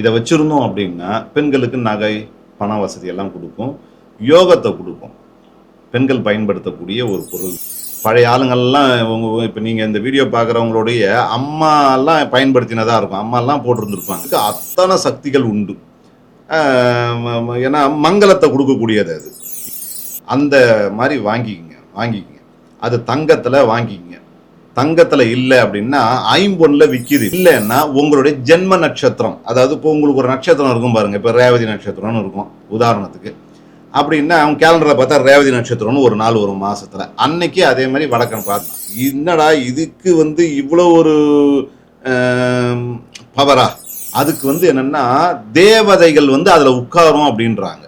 இதை வச்சுருந்தோம் அப்படின்னா பெண்களுக்கு நகை பண வசதி எல்லாம் கொடுக்கும். யோகத்தை கொடுக்கும். பெண்கள் பயன்படுத்தக்கூடிய ஒரு பொருள். பழைய ஆளுங்கள்லாம் உங்க இப்போ நீங்கள் இந்த வீடியோ பார்க்குறவங்களுடைய அம்மாலாம் பயன்படுத்தினதாக இருக்கும். அம்மாலாம் போட்டிருந்துருப்பாங்க. அத்தனை சக்திகள் உண்டு. ஏன்னா மங்களத்தை கொடுக்கக்கூடியது அது. அந்த மாதிரி வாங்கிக்கிங்க வாங்கிக்கிங்க. அது தங்கத்தில் வாங்கிக்கிங்க. தங்கத்தில் இல்லை அப்படின்னா ஐம்பொன்ல விற்கிது இல்லைன்னா உங்களுடைய ஜென்ம நட்சத்திரம் அதாவது இப்போ உங்களுக்கு ஒரு நட்சத்திரம் இருக்கும் பாருங்க இப்போ ரேவதி நட்சத்திரம்னு இருக்கும் உதாரணத்துக்கு. அப்படின்னா அவங்க கேலண்டரில் பார்த்தா ரேவதி நட்சத்திரம்னு ஒரு நாள் ஒரு மாசத்துல. அன்னைக்கு அதே மாதிரி வடக்கன் பார்த்தோம் என்னடா இதுக்கு வந்து இவ்வளோ ஒரு பவரா அதுக்கு வந்து என்னன்னா தேவதைகள் வந்து அதில் உட்காரும் அப்படின்றாங்க.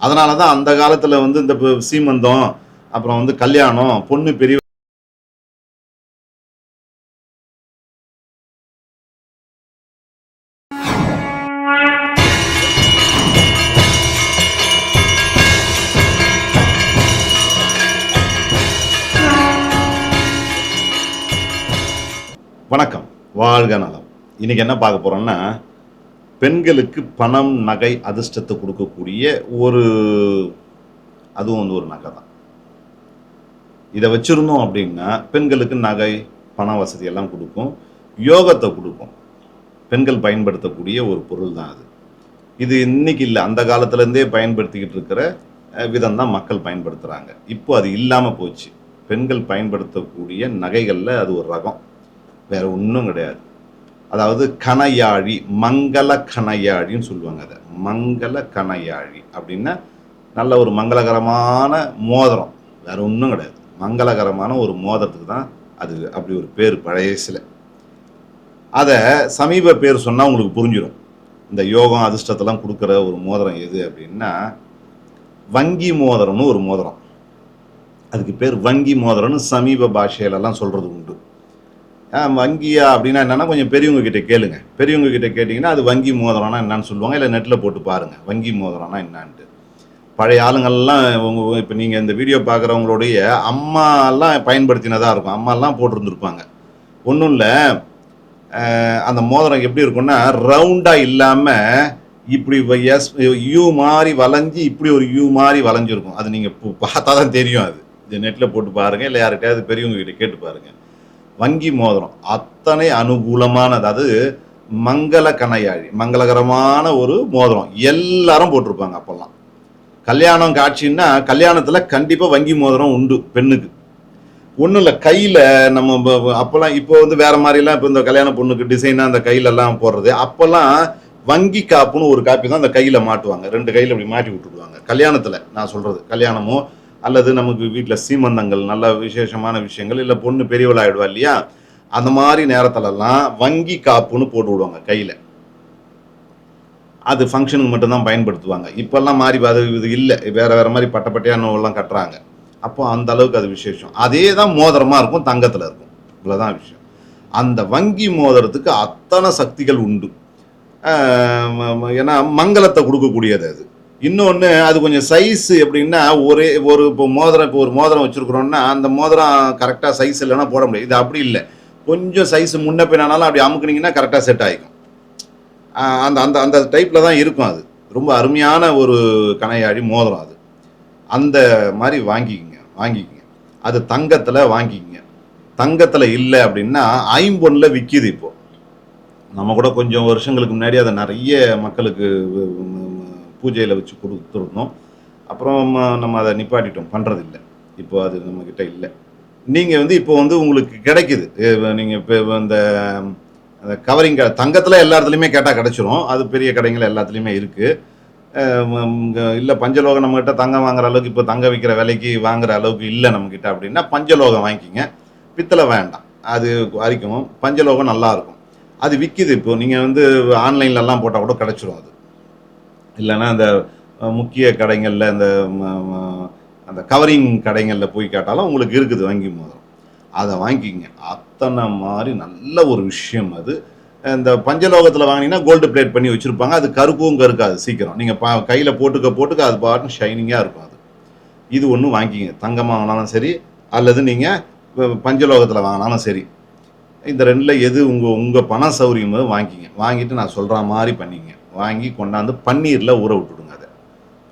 அதனால தான் அந்த காலத்தில் வந்து இந்த சீமந்தம் அப்புறம் வந்து கல்யாணம் பொண்ணு பெரிய வணக்கம். வாழ்க நலம். இன்னைக்கு என்ன பார்க்க போறோம்னா பெண்களுக்கு பணம் நகை அதிர்ஷ்டத்தை கொடுக்கக்கூடிய ஒரு அதுவும் வந்து ஒரு நகை தான். இதை வச்சிருந்தோம் அப்படின்னா பெண்களுக்கு நகை பண வசதி எல்லாம் கொடுக்கும். யோகத்தை கொடுக்கும். பெண்கள் பயன்படுத்தக்கூடிய ஒரு பொருள் தான் அது. இது இன்னைக்கு இல்லை. அந்த காலத்துலேருந்தே பயன்படுத்திக்கிட்டு இருக்கிற விதம் தான் மக்கள் பயன்படுத்துகிறாங்க இப்போ அது இல்லாமல் போச்சு. பெண்கள் பயன்படுத்தக்கூடிய நகைகளில் அது ஒரு ரகம். வேற ஒன்றும் கிடையாது. அதாவது கணையாழி மங்கள கணையாழின்னு சொல்லுவாங்க அதை. மங்கள கணையாழி அப்படின்னா நல்ல ஒரு மங்களகரமான மோதிரம். வேற ஒன்றும் கிடையாது. மங்களகரமான ஒரு மோதிரத்துக்கு தான் அது அப்படி ஒரு பேர் பழையசில் அதை சமீப பேர் சொன்னால் உங்களுக்கு புரிஞ்சிடும் இந்த யோகம் அதிர்ஷ்டத்தெல்லாம் கொடுக்குற ஒரு மோதிரம் எது அப்படின்னா வங்கி மோதிரம்னு ஒரு மோதிரம். அதுக்கு பேர் வங்கி மோதிரம்னு சமீப பாஷையிலலாம் சொல்கிறது உண்டு. வங்கியா அப்படின்னா என்னன்னா கொஞ்சம் பெரியவங்க கிட்ட கேளுங்க. பெரியவங்க கிட்ட கேட்டிங்கன்னா அது வங்கி மோதிரம்னா என்னன்னு சொல்லுவாங்க. இல்லை நெட்டில் போட்டு பாருங்க. வங்கி மோதிரம்னா என்னான்ட்டு. பழைய ஆளுங்கள்லாம் உங்க இப்போ நீங்கள் இந்த வீடியோ பார்க்குறவங்களுடைய அம்மாலாம் பயன்படுத்தினதாக இருக்கும். அம்மாலாம் போட்டிருந்துருப்பாங்க. ஒன்றும் இல்லை. அந்த மோதிரம் எப்படி இருக்கும்னா ரவுண்டாக இல்லாமல் இப்படி எஸ் யூ மாதிரி வளைஞ்சு இப்படி ஒரு யூ மாதிரி வளைஞ்சிருக்கும். அது நீங்கள் பார்த்தா தான் தெரியும் அது. இது நெட்டில் போட்டு பாருங்கள் இல்லை யார்கிட்டயாவது பெரியவங்க கிட்ட கேட்டு பாருங்கள் வங்கி மோதிரம். அத்தனை அனுகூலமானது. அது மங்கள கணையாழி மங்களகரமான ஒரு மோதிரம். எல்லாரும் போட்டிருப்பாங்க அப்போல்லாம். கல்யாணம் காட்சின்னா கல்யாணத்தில் கண்டிப்பாக வங்கி மோதிரம் உண்டு பெண்ணுக்கு. ஒன்றும் இல்லை கையில் நம்ம அப்போல்லாம் இப்போ வந்து வேற மாதிரிலாம் இப்போ இந்த கல்யாண பொண்ணுக்கு டிசைனாக அந்த கையிலெல்லாம் போடுறது. அப்போல்லாம் வங்கி காப்புன்னு ஒரு காப்பி தான் அந்த கையில் மாட்டுவாங்க. ரெண்டு கையில் அப்படி மாட்டி விட்டுடுவாங்க. கல்யாணத்தில் நான் சொல்கிறது கல்யாணமோ அல்லது நமக்கு வீட்டில் சீமந்தங்கள் நல்ல விசேஷமான விஷயங்கள் இல்லை பொண்ணு பெரியவள் ஆகிடுவா இல்லையா? அந்த மாதிரி நேரத்துலலாம் வங்கி காப்புன்னு போட்டு விடுவாங்க கையில். அது ஃபங்க்ஷனுக்கு மட்டும்தான் பயன்படுத்துவாங்க. இப்போல்லாம் மாறி அது இது இல்லை. வேறு வேறு மாதிரி பட்ட நோவெல்லாம் கட்டுறாங்க. அப்போ அந்த அளவுக்கு அது விசேஷம். அதே தான் மோதிரமாக இருக்கும் தங்கத்தில் இருக்கும். இவ்வளோதான் விஷயம். அந்த வங்கி மோதிரத்துக்கு அத்தனை சக்திகள் உண்டு. ஏன்னா மங்களத்தை கொடுக்கக்கூடியது அது. இன்னொன்று அது கொஞ்சம் சைஸ் எப்படின்னா ஒரே ஒரு இப்போ மோதிரம் இப்போ ஒரு மோதிரம் வச்சுருக்குறோன்னா அந்த மோதிரம் கரெக்டாக சைஸ் இல்லைன்னா போட முடியாது. இது அப்படி இல்லை. கொஞ்சம் சைஸ் முன்ன பின்னாலும் அப்படி அமுக்குனீங்கன்னா கரெக்டாக செட் ஆகிக்கும் அந்த அந்த அந்த டைப்பில் தான் இருக்கும் அது. ரொம்ப அருமையான ஒரு கணையாடி மோதிரம் அது. அந்த மாதிரி வாங்கிக்கிங்க வாங்கிக்கிங்க. அது தங்கத்தில் வாங்கிக்கிங்க. தங்கத்தில் இல்லை அப்படின்னா ஐம்பொன்னில் விற்கிது இப்போது நம்ம கூட கொஞ்சம் வருஷங்களுக்கு முன்னாடி அதை நிறைய மக்களுக்கு பூஜையில் வச்சு கொடுத்துருந்தோம் அப்புறம் நம்ம அதை நிப்பாட்டிட்டோம். பண்ணுறதில்ல இப்போ அது நம்மக்கிட்ட இல்லை. நீங்கள் வந்து இப்போ வந்து உங்களுக்கு கிடைக்குது. நீங்கள் இப்போ இந்த அந்த கவரிங் கடை தங்கத்தில் எல்லா இடத்துலையுமே கேட்டால் கிடச்சிரும். அது பெரிய கடைகள் எல்லாத்துலேயுமே இருக்குது இல்லை பஞ்சலோகம் நம்மக்கிட்ட தங்கம் வாங்குற அளவுக்கு இப்போ தங்க விற்கிற விலைக்கு வாங்குற அளவுக்கு இல்லை நம்மக்கிட்ட அப்படின்னா பஞ்சலோகம் வாங்கிக்கிங்க. பித்தளை வேண்டாம். அது அரிக்கும். பஞ்சலோகம் நல்லாயிருக்கும் அது விற்கிது இப்போ. நீங்கள் வந்து ஆன்லைன்லலாம் போட்டால் கூட கிடச்சிரும் அது. இல்லைன்னா அந்த முக்கிய கடைகளில் அந்த அந்த கவரிங் கடைகளில் போய் கேட்டாலும் உங்களுக்கு இருக்குது வங்கி மோதிரம் அதை வாங்கிக்கிங்க. அத்தனை மாதிரி நல்ல ஒரு விஷயம் அது. இந்த பஞ்சலோகத்தில் வாங்கினீங்கன்னா கோல்டு பிளேட் பண்ணி வச்சுருப்பாங்க. அது கருக்கவும் கருக்காது சீக்கிரம். நீங்கள் பா கையில் போட்டுக்க போட்டுக்க அது பாட்டு ஷைனிங்காக இருக்கும் அது. இது ஒன்று வாங்கிக்கிங்க. தங்கமாக வாங்கினாலும் சரி அல்லது நீங்கள் பஞ்சலோகத்தில் வாங்கினாலும் சரி. இந்த ரெண்டில் எது உங்கள் உங்கள் பண சௌரியமோ வாங்கிக்கிங்க. வாங்கிட்டு நான் சொல்கிற மாதிரி பண்ணிக்கங்க. வாங்கி கொண்டாந்து பன்னீரில் ஊற விட்டுடுங்க அதை.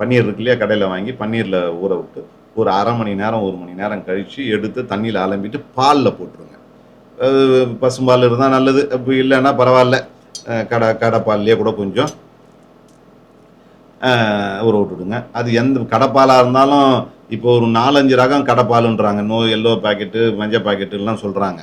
பன்னீர் இருக்கு இல்லையா கடையில் வாங்கி பன்னீரில் ஊற விட்டு ஒரு அரை மணி நேரம் ஒரு மணி நேரம் கழித்து எடுத்து தண்ணியில் அலம்பிட்டு பாலில் போட்டுருங்க. பசும்பால் இருந்தால் நல்லது அப்போ இல்லைன்னா பரவாயில்ல. கடை கடைப்பால்லையே கூட கொஞ்சம் ஊற விட்டுடுங்க. அது எந்த கடைப்பாலாக இருந்தாலும் இப்போ ஒரு நாலஞ்சு ரகம் கடைப்பாலுன்றாங்க நோ எல்லோ பாக்கெட்டு மஞ்சள் பாக்கெட்டுலாம் சொல்கிறாங்க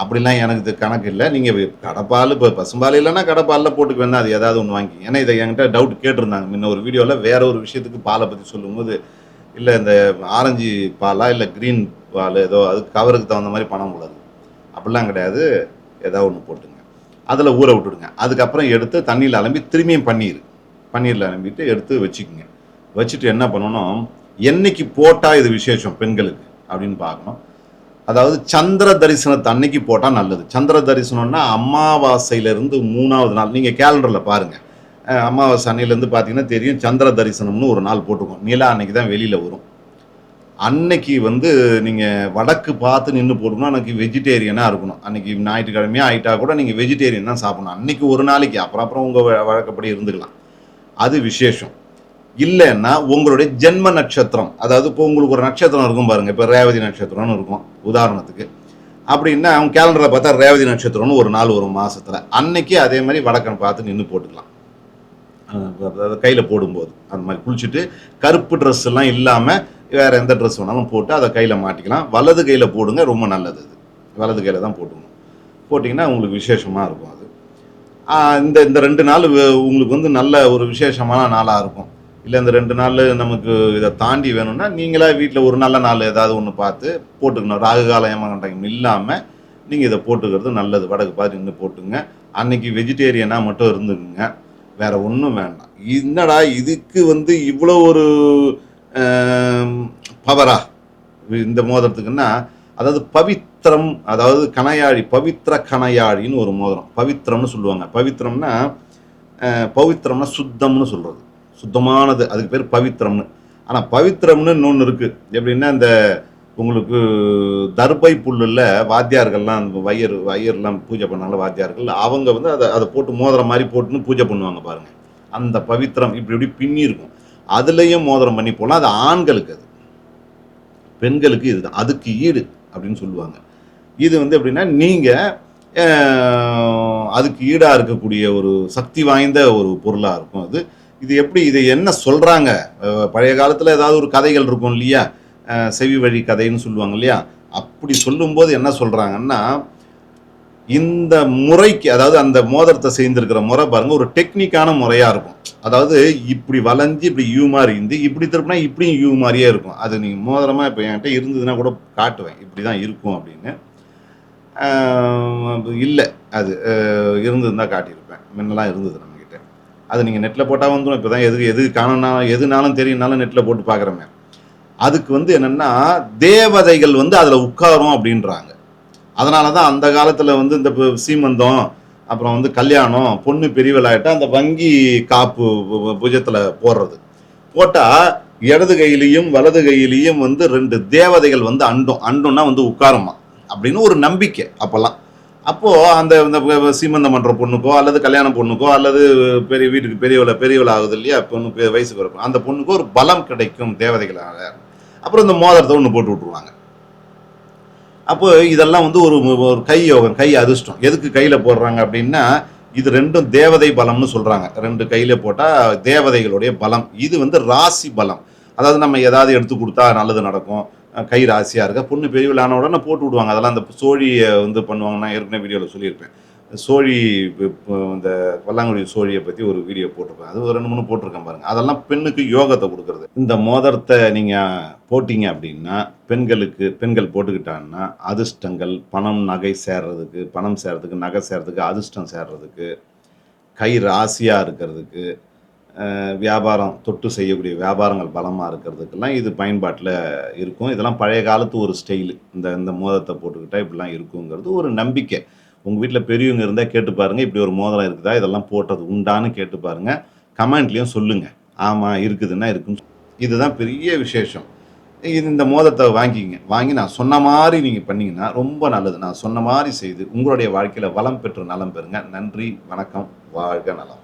அப்படிலாம் எனக்கு இது கணக்கு இல்லை. நீங்கள் கடப்பால் இப்போ பசும்பால் இல்லைன்னா கடப்பாலில் போட்டுக்க வேணா அது ஏதாவது ஒன்று வாங்கி ஏன்னா இதை என்கிட்ட டவுட் கேட்டிருந்தாங்க. முன்ன ஒரு வீடியோவில் வேற ஒரு விஷயத்துக்கு பாலை பற்றி சொல்லும்போது இல்லை இந்த ஆரஞ்சு பாலா இல்லை க்ரீன் பால் ஏதோ அது கவருக்கு தகுந்த மாதிரி பணம் உள்ளது. அப்படிலாம் கிடையாது. ஏதாவது ஒன்று போட்டுங்க. அதில் ஊற விட்டுடுங்க. அதுக்கப்புறம் எடுத்து தண்ணியில் அலம்பி திரும்பியும் பன்னீர். பன்னீரில் அலம்பிட்டு எடுத்து வச்சுக்கோங்க. வச்சுட்டு என்ன பண்ணணும்? என்னைக்கு போட்டால் இது விசேஷம் பெண்களுக்கு? அப்படின்னு பார்க்கணும். அதாவது சந்திர தரிசனத்தை அன்னைக்கு போட்டால் நல்லது. சந்திர தரிசனம்னா அமாவாசையிலேருந்து மூணாவது நாள். நீங்கள் கேலண்டரில் பாருங்கள் அமாவாசை அன்னையிலேருந்து பார்த்தீங்கன்னா தெரியும். சந்திர தரிசனம்னு ஒரு நாள் போட்டுக்கும். நிலா அன்னைக்கு தான் வெளியில் வரும். அன்னைக்கு வந்து நீங்கள் வடக்கு பார்த்து நின்று போட்டுக்கணும் அன்னைக்கு வெஜிடேரியனாக இருக்கணும். அன்னைக்கு ஞாயிற்றுக்கிழமையாக ஆயிட்டா கூட நீங்கள் வெஜிடேரியன் தான் சாப்பிடணும். அன்னைக்கு ஒரு நாளைக்கு. அப்புறம் அப்புறம் உங்கள் வழக்கப்படி இருந்துக்கலாம். அது விசேஷம். இல்லைன்னா உங்களுடைய ஜென்ம நட்சத்திரம் அதாவது இப்போ உங்களுக்கு ஒரு நட்சத்திரம் இருக்கும் பாருங்க இப்போ ரேவதி நட்சத்திரம்னு இருக்கும் உதாரணத்துக்கு. அப்படின்னா அவங்க கேலண்டரில் பார்த்தா ரேவதி நட்சத்திரம்னு ஒரு நாள் ஒரு மாதத்தில் அன்னைக்கு அதே மாதிரி வடக்கன் பார்த்து நின்று போட்டுக்கலாம். அதாவது கையில் போடும்போது அந்த மாதிரி குளிச்சுட்டு கருப்பு ட்ரெஸ் எல்லாம் இல்லாமல் வேறு எந்த ட்ரெஸ் வேணாலும் போட்டு அதை கையில் மாட்டிக்கலாம். வலது கையில் போடுங்க ரொம்ப நல்லது அது. வலது கையில் தான் போட்டுக்கணும். போட்டிங்கன்னா உங்களுக்கு விசேஷமாக இருக்கும் அது. இந்த இந்த ரெண்டு நாள் உங்களுக்கு வந்து நல்ல ஒரு விசேஷமான நாளாக இருக்கும். இல்லை இந்த ரெண்டு நாள் நமக்கு இதை தாண்டி வேணும்னா நீங்களா வீட்டில் ஒரு நல்ல நாள் ஏதாவது ஒன்று பார்த்து போட்டுக்கணும். ராகு காலம் ஏமாகண்டம் இல்லாமல் நீங்கள் இதை போட்டுக்கிறது நல்லது. வடக்கு பார்த்து நின்று போட்டுங்க. அன்னைக்கு வெஜிடேரியனாக மட்டும் இருந்துக்குங்க. வேற ஒன்றும் வேண்டாம். என்னடா இதுக்கு வந்து இவ்வளோ ஒரு பவரா இந்த மோதிரத்துக்குன்னா அதாவது பவித்திரம் அதாவது கணையாழி பவித்திர கணையாழின்னு ஒரு மோதிரம். பவித்திரம்னு சொல்லுவாங்க. பவித்திரம்னா பவித்திரம்னா சுத்தம்னு சொல்கிறது சுத்தமானது. அதுக்கு பேர் பவித்திரம்னு ஆனால் பவித்திரம்னு இன்னொன்று இருக்குது எப்படின்னா இந்த உங்களுக்கு தர்பை புல்லுல வாத்தியார்கள்லாம் அந்த வையர் வையர்லாம் பூஜை பண்ணாங்களா வாத்தியார்கள் அவங்க வந்து அதை அதை போட்டு மோதிரம் மாதிரி போட்டுன்னு பூஜை பண்ணுவாங்க பாருங்கள் அந்த பவித்திரம் இப்படி இப்படி பின்னி இருக்கும். அதுலேயும் மோதிரம் பண்ணி போகலாம் அது ஆண்களுக்கு அது. பெண்களுக்கு இதுதான் அதுக்கு ஈடு அப்படின்னு சொல்லுவாங்க. இது வந்து எப்படின்னா நீங்கள் அதுக்கு ஈடாக இருக்கக்கூடிய ஒரு சக்தி வாய்ந்த ஒரு பொருளாக இருக்கும் அது. இது எப்படி இது என்ன சொல்கிறாங்க பழைய காலத்தில் ஏதாவது ஒரு கதைகள் இருக்கும் இல்லையா? செவி வழி கதைன்னு சொல்லுவாங்க இல்லையா? அப்படி சொல்லும்போது என்ன சொல்கிறாங்கன்னா இந்த முறைக்கு அதாவது அந்த மோதிரத்தை செய்திருக்கிற முறை பாருங்க ஒரு டெக்னிக்கான முறையாக இருக்கும். அதாவது இப்படி வளைஞ்சு இப்படி யூ மாதிரி இருந்து இப்படி திருப்பினா இப்படியும் யூ மாதிரியே இருக்கும். அது நீங்கள் மோதிரமாக இப்போ என்கிட்ட இருந்ததுன்னா கூட காட்டுவேன். இப்படி தான் இருக்கும் அப்படின்னு. இல்லை அது அஹ், இருந்ததுன்னா காட்டியிருப்பேன். முன்னெல்லாம் இருந்தது நம்ம. அது நீங்கள் நெட்டில் போட்டால் வந்துடும் இப்போ தான் எது எது காணனா எதுனாலும் தெரியும்னாலும் நெட்டில் போட்டு பார்க்குறமே. அதுக்கு வந்து என்னென்னா தேவதைகள் வந்து அதில் உட்காரும் அப்படின்றாங்க. அதனால தான் அந்த காலத்தில் வந்து இந்த சீமந்தம் அப்புறம் வந்து கல்யாணம் பொண்ணு பெரியவளாயிட்டா அந்த வங்கி காப்பு புஜத்தில் போடுறது. போட்டால் இடது கையிலையும் வலது கையிலையும் வந்து ரெண்டு தேவதைகள் வந்து அண்டும் அண்டும்னா வந்து உட்காருமா? அப்படின்னு ஒரு நம்பிக்கை அப்போல்லாம். அப்போது அந்த இந்த சீமந்தம் பண்ணுற பொண்ணுக்கோ அல்லது கல்யாணம் பொண்ணுக்கோ அல்லது பெரிய வீட்டுக்கு பெரியவளை பெரியவளை ஆகுது இல்லையா பொண்ணு வயசுக்கு வரப்போ அந்த பொண்ணுக்கு ஒரு பலம் கிடைக்கும் தேவதைகளாக. அப்புறம் இந்த மோதிரத்தை ஒன்று போட்டு விட்ருவாங்க அப்போ இதெல்லாம் வந்து ஒரு ஒரு கை யோகம் கை அதிர்ஷ்டம். எதுக்கு கையில் போடுறாங்க அப்படின்னா இது ரெண்டும் தேவதை பலம்னு சொல்கிறாங்க ரெண்டு கையில் போட்டால் தேவதைகளுடைய பலம். இது வந்து ராசி பலம். அதாவது நம்ம ஏதாவது எடுத்து கொடுத்தா நல்லது நடக்கும். கை ராசியாக இருக்க பொண்ணு பெரியவளான உடனே போட்டு விடுவாங்க. அதெல்லாம் அந்த சோழியை வந்து பண்ணுவாங்க. நான் ஏற்கனவே வீடியோவில் சொல்லியிருப்பேன். சோழி இப்ப- இப்ப இந்த சோழியை பற்றி ஒரு வீடியோ போட்டிருப்பேன். அது ஒரு ரெண்டு மூணு போட்டிருக்கேன் பாருங்க. அதெல்லாம் பெண்ணுக்கு யோகத்தை கொடுக்கறது. இந்த மோதிரத்தை நீங்கள் போட்டிங்க அப்படின்னா பெண்களுக்கு பெண்கள் போட்டுக்கிட்டாங்கன்னா அதிர்ஷ்டங்கள் பணம் நகை சேர்றதுக்கு பணம் சேர்றதுக்கு நகை சேர்றதுக்கு அதிர்ஷ்டம் சேர்றதுக்கு கை ராசியாக இருக்கிறதுக்கு வியாபாரம் தொட்டு செய்யக்கூடிய வியாபாரங்கள் பலமாக இருக்கிறதுக்கெல்லாம் இது பயன்பாட்டில் இருக்கும். இதெல்லாம் பழைய காலத்து ஒரு ஸ்டைலு இந்த இந்த மோதிரத்தை போட்டுக்கிட்டால் இப்படிலாம் இருக்குங்கிறது ஒரு நம்பிக்கை. உங்கள் வீட்டில் பெரியவங்க இருந்தால் கேட்டு பாருங்க. இப்படி ஒரு மோதிரம் இருக்குதா? இதெல்லாம் போட்டது உண்டான்னு கேட்டு பாருங்கள் கமெண்ட்லேயும் சொல்லுங்கள் ஆமாம் இருக்குதுன்னா இருக்குன்னு இதுதான் பெரிய விசேஷம். இது இந்த மோதத்தை வாங்கிங்க வாங்கி நான் சொன்ன மாதிரி நீங்கள் பண்ணிங்கன்னா ரொம்ப நல்லது. நான் சொன்ன மாதிரி செய்து உங்களுடைய வாழ்க்கையில் வளம் பெற்று நலம் பெறுங்க. நன்றி வணக்கம் வாழ்க நலம்.